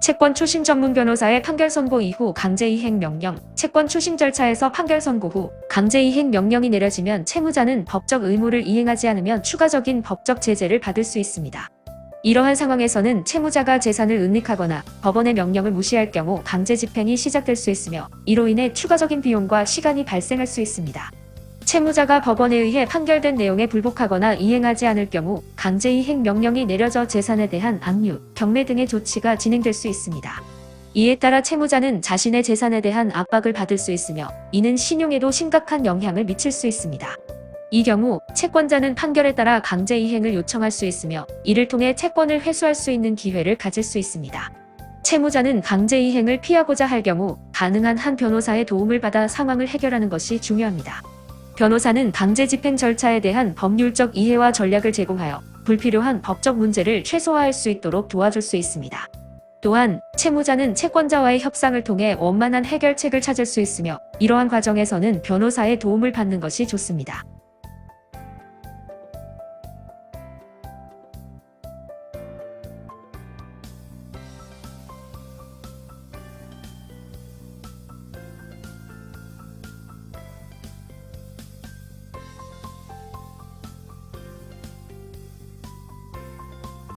채권 추심 전문 변호사의 판결 선고 이후 강제 이행 명령, 채권 추심 절차에서 판결 선고 후 강제 이행 명령이 내려지면 채무자는 법적 의무를 이행하지 않으면 추가적인 법적 제재를 받을 수 있습니다. 이러한 상황에서는 채무자가 재산을 은닉하거나 법원의 명령을 무시할 경우 강제 집행이 시작될 수 있으며 이로 인해 추가적인 비용과 시간이 발생할 수 있습니다. 채무자가 법원에 의해 판결된 내용에 불복하거나 이행하지 않을 경우 강제 이행 명령이 내려져 재산에 대한 압류, 경매 등의 조치가 진행될 수 있습니다. 이에 따라 채무자는 자신의 재산에 대한 압박을 받을 수 있으며 이는 신용에도 심각한 영향을 미칠 수 있습니다. 이 경우 채권자는 판결에 따라 강제 이행을 요청할 수 있으며 이를 통해 채권을 회수할 수 있는 기회를 가질 수 있습니다. 채무자는 강제 이행을 피하고자 할 경우 가능한 한 변호사의 도움을 받아 상황을 해결하는 것이 중요합니다. 변호사는 강제 집행 절차에 대한 법률적 이해와 전략을 제공하여 불필요한 법적 문제를 최소화할 수 있도록 도와줄 수 있습니다. 또한 채무자는 채권자와의 협상을 통해 원만한 해결책을 찾을 수 있으며 이러한 과정에서는 변호사의 도움을 받는 것이 좋습니다.